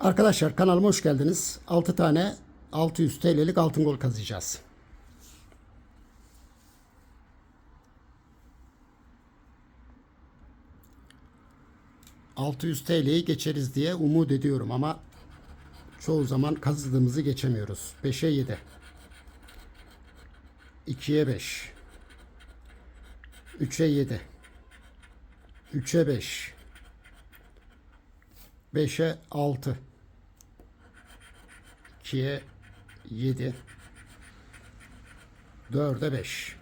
Arkadaşlar kanalıma hoş geldiniz. 6 tane 600 TL'lik altın gol kazıyacağız. ...600 TL'yi geçeriz diye umut ediyorum ama... ...çoğu zaman kazıdığımızı geçemiyoruz. 5'e 7. 2'ye 5. 3'e 7. 3'e 5. 5'e 6. 2'ye 7. 4'e 5.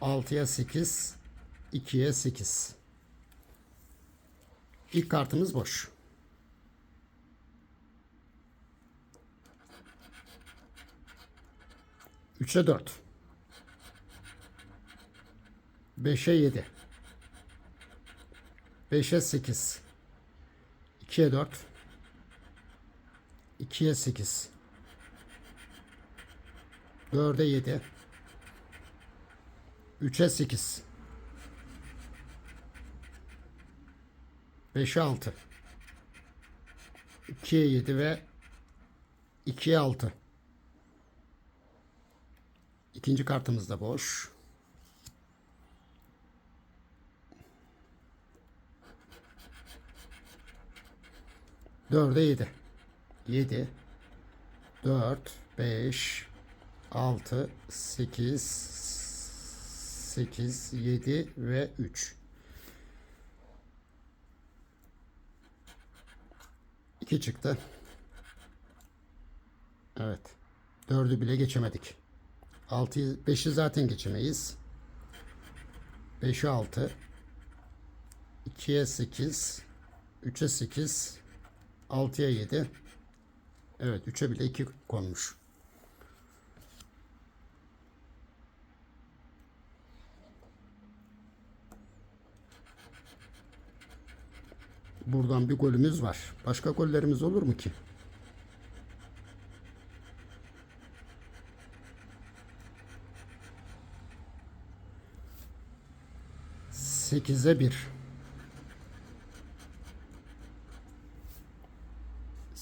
6'ya 8. 2'ye 8. İlk kartımız boş. Üçe dört. Beşe yedi. Beşe sekiz. İkiye dört. İkiye sekiz. Dörde yedi. Üçe sekiz. Beşe altı. İkiye yedi ve ikiye altı. İkinci kartımız da boş. Dörde yedi. Yedi. Dört. Beş. Altı. Sekiz. Sekiz. Yedi ve üç. İki çıktı. Evet. Dördü bile geçemedik. 6'yı 5'i zaten geçemeyiz. 5'e 6 2'ye 8 3'e 8 6'ya 7 Evet 3'e bile 2 konmuş. Buradan bir golümüz var. Başka gollerimiz olur mu ki? 8'e 1.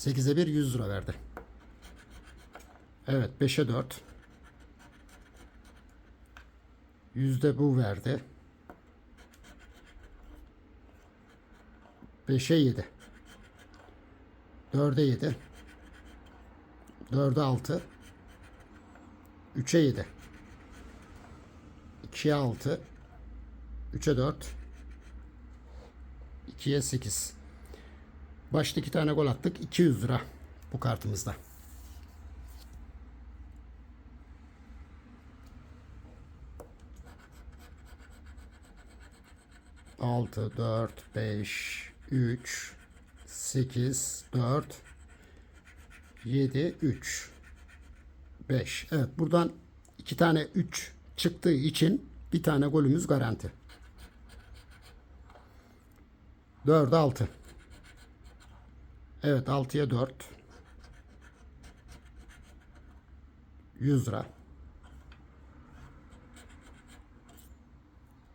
8'e 1 100 lira verdi. Evet 5'e 4. Yüzde bu verdi. 5'e 7. 4'e 7. 4'e 6. 3'e 7. 2'ye 6. 3'e 4. 2'ye 8. Başta iki tane gol attık. 200 lira bu kartımızda. Altı, dört, beş, üç, sekiz, dört, yedi, üç, beş. Evet buradan iki tane üç çıktığı için bir tane golümüz garanti. 4'e 6. Evet 6'ya 4. 100 lira.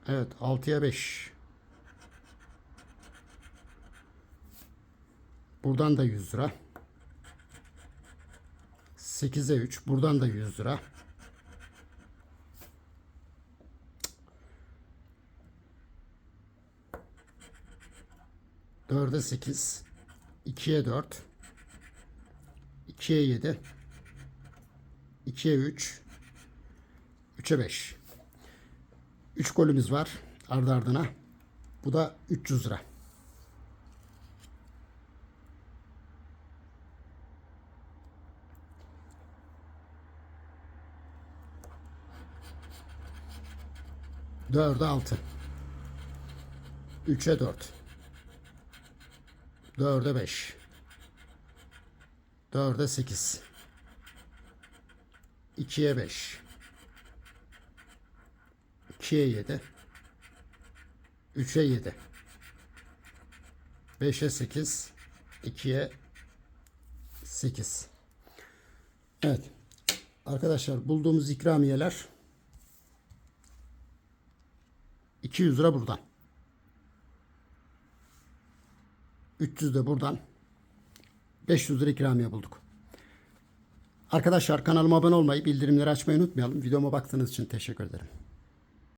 Evet 6'ya 5. Buradan da 100 lira. 8'e 3. Buradan da 100 lira. Dörde sekiz, ikiye dört, ikiye yedi, ikiye üç, üçe beş. Üç golümüz var ardı ardına. Bu da 300 lira. Dörde altı. Üçe dört. Dörde beş. Dörde sekiz. İkiye beş. İkiye yedi. Üçe yedi. Beşe sekiz. İkiye sekiz. Evet. Arkadaşlar bulduğumuz ikramiyeler 200 lira buradan. 300 de buradan 500 lira ikramiye bulduk. Arkadaşlar kanalıma abone olmayı, bildirimleri açmayı unutmayalım. Videoma baktığınız için teşekkür ederim.